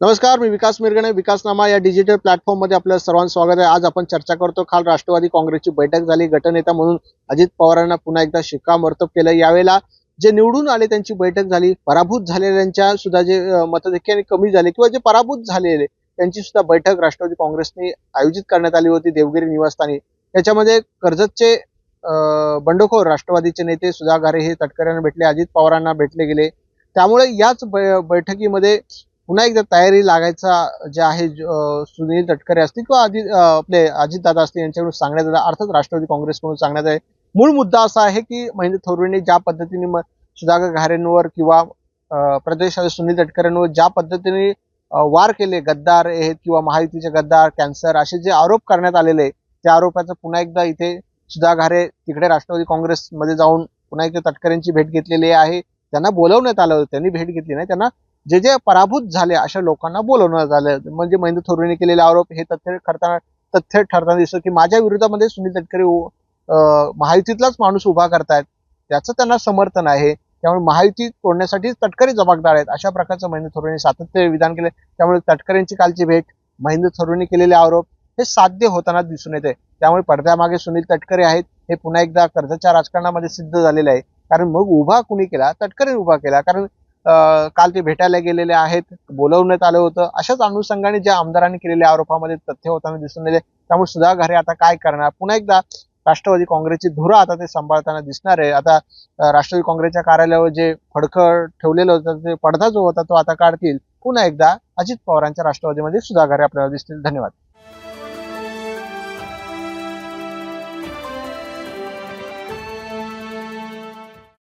नमस्कार मी विकास मिरगणे. विकासनामा या डिजिटल प्लॅटफॉर्ममध्ये आपलं सर्वांचं स्वागत आहे. आज आपण चर्चा करतो काल राष्ट्रवादी काँग्रेसची बैठक झाली. गटनेता म्हणून अजित पवारांना पुन्हा एकदा शिक्कामोर्तब केलं. यावेळेला जे निवडून आले त्यांची बैठक झाली. पराभूत झालेल्यांच्या सुद्धा जे मतदेखील कमी झाले किंवा जे पराभूत झालेले त्यांची सुद्धा बैठक राष्ट्रवादी काँग्रेसने आयोजित करण्यात आली होती देवगिरी निवासस्थानी. त्याच्यामध्ये कर्जतचे बंडखोर राष्ट्रवादीचे नेते सुधा घारे हे तटकऱ्यांना भेटले अजित पवारांना भेटले गेले. त्यामुळे याच बैठकीमध्ये पुन्हा एकदा तयारी लागायचा जे आहे सुनील तटकरे असतील किंवा अजित आपले अजितदादा असतील यांच्याकडून सांगण्यात आलं. अर्थात राष्ट्रवादी काँग्रेसकडून सांगण्यात आहे मूळ मुद्दा असा आहे की महेंद्र थोरवेंनी ज्या पद्धतीने सुधाकर घारेंवर किंवा प्रदेश सुनील तटकरेंवर ज्या पद्धतीने वार केले गद्दार आहेत किंवा महायुतीचे गद्दार कॅन्सर असे जे आरोप करण्यात आलेले आहे, त्या आरोपाचं पुन्हा एकदा इथे सुधा घारे तिकडे राष्ट्रवादी काँग्रेसमध्ये जाऊन पुन्हा एकदा तटकरेंची भेट घेतलेली आहे. त्यांना बोलवण्यात आलं होतं त्यांनी भेट घेतली नाही. त्यांना जे जे पराभूत झाले अशा लोकांना बोलवण्यात आलं म्हणजे महेंद्र थोरवेने केलेले आरोप हे तथ्य ठरताना तथ्य ठरताना दिसतं की माझ्या विरोधामध्ये सुनील तटकरे महायुतीतलाच माणूस उभा करतायत. त्याचं त्यांना समर्थन आहे. त्यामुळे महायुती तोडण्यासाठी तटकरे जबाबदार आहेत. अशा प्रकारचं महेंद्र थोरवेने सातत्य विधान केले. त्यामुळे तटकरेंची कालची भेट महेंद्र थोरवेने केलेले आरोप हे साध्य होताना दिसून येते त्यामुळे पडद्यामागे सुनील तटकरे आहेत हे पुन्हा एकदा कर्जाच्या राजकारणामध्ये सिद्ध झालेले आहे. कारण मग उभा कुणी केला? तटकरे उभा केला. कारण काल ते भेटायला गेलेले आहेत बोलवण्यात आलं होतं. अशाच अनुषंगाने ज्या आमदारांनी केलेल्या आरोपामध्ये तथ्य होताना दिसून येते त्यामुळे सुधा घरे आता काय करणार? पुन्हा एकदा राष्ट्रवादी काँग्रेसची धुरा आता ते सांभाळताना दिसणार आहे. आता राष्ट्रवादी काँग्रेसच्या कार्यालयावर जे फडकं ठेवलेलं होतं ते पडदा जो होता तो आता काढतील. पुन्हा एकदा अजित पवारांच्या राष्ट्रवादीमध्ये सुधाघारे आपल्याला दिसतील. धन्यवाद.